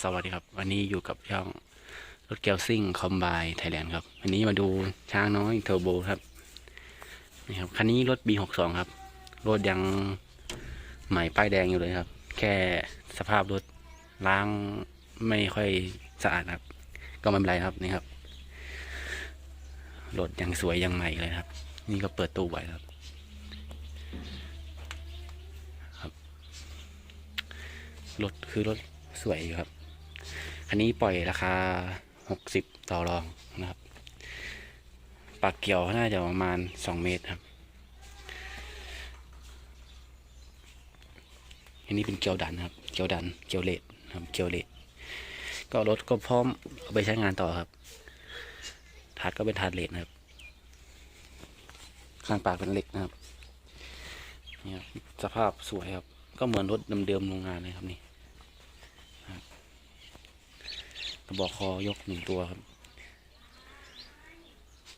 สวัสดีครับ วันนี้อยู่กับช่องรถแก้วซิ่งคอมบไทยแลนด์ครับ วันนี้มาดูช้างน้อยเทอร์โบครับนี่ครับ คันนี้รถ B62 ครับ รถยังใหม่ป้ายแดงอยู่เลยครับ แค่สภาพรถล้างไม่ค่อยสะอาดครับ ก็ไม่เป็นไรครับนี่ครับ รถยังสวยยังใหม่เลยครับ นี่ก็เปิดตู้ไว้ครับรถคือรถสวยอยู่ครับ อันนี้ปล่อยราคาหกสิบต่อรองนะครับ ปากเกี่ยวน่าจะประมาณสองเมตรครับ อันนี้เป็นเกี่ยวดันครับ เกี่ยวดัน เกี่ยวเลดครับ เกี่ยวเลดก็รถก็พร้อมเอาไปใช้งานต่อครับถาดก็เป็นถาดเลดนะครับ ข้างปากเป็นเหล็กนะครับนี่ครับสภาพสวยครับ ก็เหมือนรถเดิมๆโรงงานเลยครับนี่ครับก ระบอกคอยกหนึ่งตัวครับ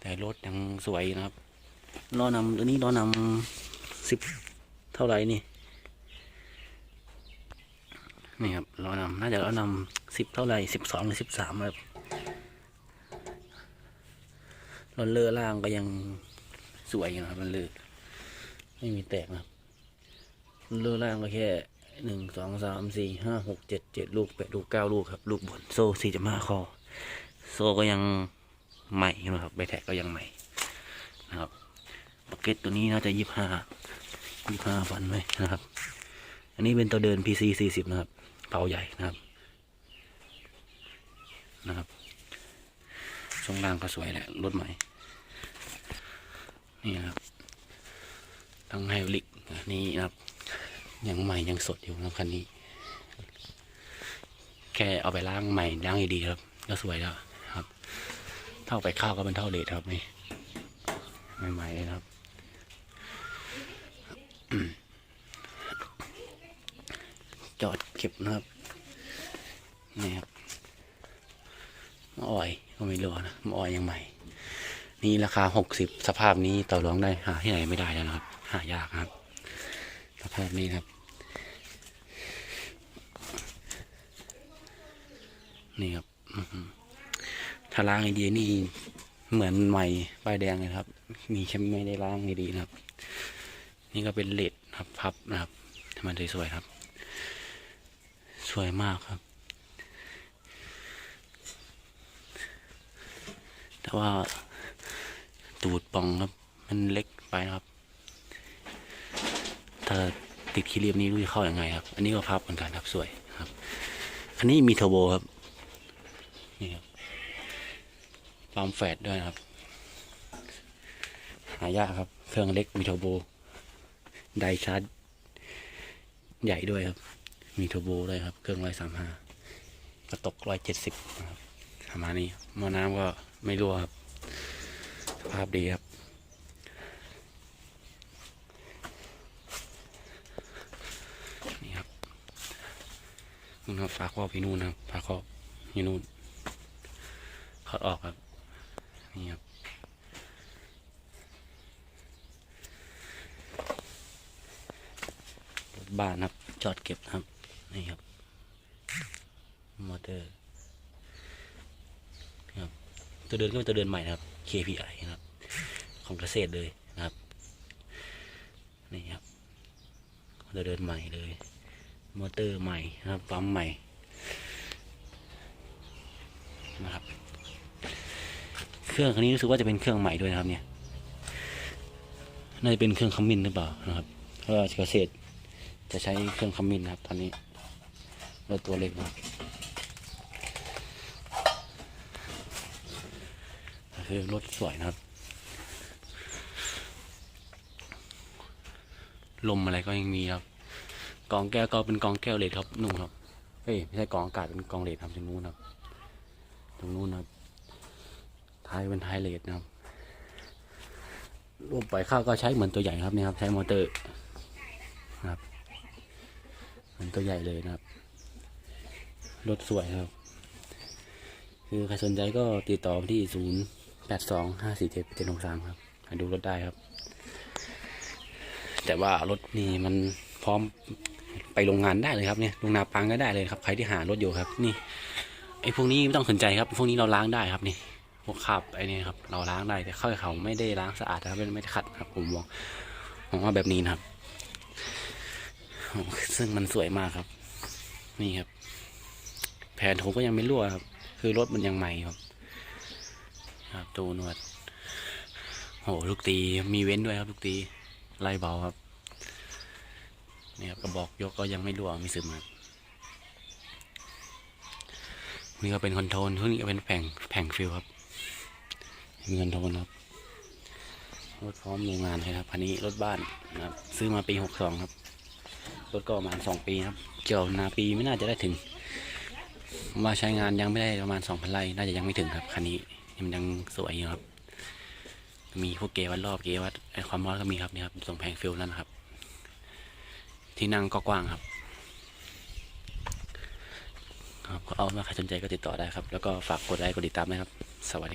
แต่รถยังสวยนะครับล้อนำตัวนี้ล้อนำสิบเท่าไหร่นี่นี่ครับล้อนำน่าจะล้อนำสิบเท่าไหร่สิบสองหรือสิบสามครับรอเลือล่างก็ยังสวยอยู่นะครับมันเลือไม่มีแตกนะครับลูกล่างก็แค่ หนึ่งสองสามสี่ห้าหกเจ็ดเจ็ดลูกแปดลูกเก้าลูกครับ ลูกบนโซ่สี่จะมาคอ โซ่ก็ยังใหม่นะครับใบแท็กก็ยังใหม่นะครับบักเก็ตตัวนี้น่าจะยี่ห้ายี่ห้าฟันไว้นะครับ อันนี้เป็นตัวเดิน PC สี่สิบนะครับเผาใหญ่นะครับนะครับช่วงล่างก็สวยแหละรถใหม่ นี่นะครับทั้งไฮดรอลิกนี่นะครับ ยังใหม่ยังสดอยู่นะครับคันนี้ แค่เอาไปล้างใหม่ล้างดีครับ ก็สวยแล้วครับ เท่าไปข้าวก็เป็นเท่าเลทครับนี่ใหม่ๆเลยครับจอดเก็บนะครับนี่ครับมาอ่อยก็ไม่รู้นะมาอ่อยยังใหม่ นี่ราคาหกสิบสภาพนี้ต่อรองได้หาที่ไหนไม่ได้แล้วนะครับ หายากครับ สภาพนี้ครับ นี่ครับถ้าล้างดีนี่เหมือนใหม่ป้ายแดงเลยครับ มีแค่ไม่ได้ล้างดีนะครับ นี่ก็เป็นเลดครับพับนะครับทำมันสวยๆครับ สวยมากครับ แต่ว่าตูดปองครับ มันเล็กไปครับ ถ้าติดคีรียมนี้รู้จะเข้ายัางไงครับ อันนี้ก็พับเหมือนกันครับสวยครับ อันนี้มีเทอร์โบครับ นี่ครับปั๊มแฟดด้วยนะครับ หายากครับ เครื่องเล็กมีเทอร์โบ ไดชาร์จใหญ่ด้วยครับ มีเทอร์โบด้วยครับ เครื่องร้อยสามห้ากระตกร้อยเจ็ดสิบครับประมาณนี้มอน้ำก็ไม่รั่วครับ สภาพดีครับ นี่ครับนู่นครับฝาครอบพี่นู่นนะครับฝาครอบอยู่นู่น อดออกครับ นี่ครับ รถบ้านครับ จอดเก็บครับ นี่ครับ มอเตอร์นี่ครับ ตัวเดินก็เป็นตัวเดินใหม่นะครับ KPI นะครับ ของเกษตรเลยนะครับ นี่ครับตัวเดินใหม่เลย มอเตอร์ใหม่นะครับ ปั๊มใหม่นะครับ เครื่องคันนี้รู้สึกว่าจะเป็นเครื่องใหม่ด้วยนะครับเนี่ย น่าจะเป็นเครื่องคอมมินหรือเปล่านะครับ เพราะเกษตรจะใช้เครื่องคอมมินนะครับ ตอนนี้รถตัวเล็กนะค,คือรถสวยนะครับ ลมอะไรก็ยังมีครับ กองแก้วก็เป็นกองแก้วเลดครับนู่นครับ เฮ้ยไม่ใช่กองอากาศเป็นกองเลดครับตรงนู้นครับ ตรงนู้นครับ ท้ายเป็นท้ายเลดนะครับรวมปล่อยข้าวก็ใช้เหมือนตัวใหญ่ครับนี่ครับ ใช้มอเตอร์ครับเหมือนตัวใหญ่เลยนะครับ รถสวยครับ คือใครสนใจก็ติดต่อที่ศูนย์แปดสองห้าสี่เจ็ดเจ็ดหกสามครับมาดูรถได้ครับ แต่ว่ารถนี่มันพร้อมไปโรงงานได้เลยครับเนี่ยโรงนาปังก็ได้เลยครับ ใครที่หารถอยู่ครับ นี่ไอ้พวกนี้ไม่ต้องสนใจครับ พวกนี้เราล้างได้ครับนี่ พวกคราบไอ้นี่ครับเราล้างได้แต่เข้าเขาไม่ได้ล้างสะอาดนะครับไม่ได้ขัดครับ ผมมองผมว่าแบบนี้นะครับซึ่งมันสวยมากครับ นี่ครับ แผ่นผมก็ยังไม่รั่วครับ คือรถมันยังใหม่ครับ ครับตูนวดโหลูกตีมีเว้นด้วยครับ ลูกตีไล่เบาครับนี่ครับกระบอกยกก็ยังไม่รั่วไม่ซึมครับนี่ก็เป็นคอนโทรลทุกนี้ก็เป็นแผงแผงฟิลครับ มีคอนทรลครับ รถพร้อมโรงงานเลยครับคันนี้รถบ้านนะครับ ซื้อมาปีหกสองครับ รถก็ประมาณสองปีครับ เกี่ยวนาปีไม่น่าจะได้ถึง มาใช้งานยังไม่ได้ประมาณสองพันไร่น่าจะยังไม่ถึงครับคันนี้ยังยังสวยอยู่ครับ มีพวกเกวัดรอบเกวัดไอความร้อนก็มีครับนี่ครับตรงแผงฟิลนั่นนะครับ ที่นั่งก็กว้างครับครับก็เอามาใครสนใจก็ติดต่อได้ครับ แล้วก็ฝากกดไลค์กดติดตามนะครับ สวัสดี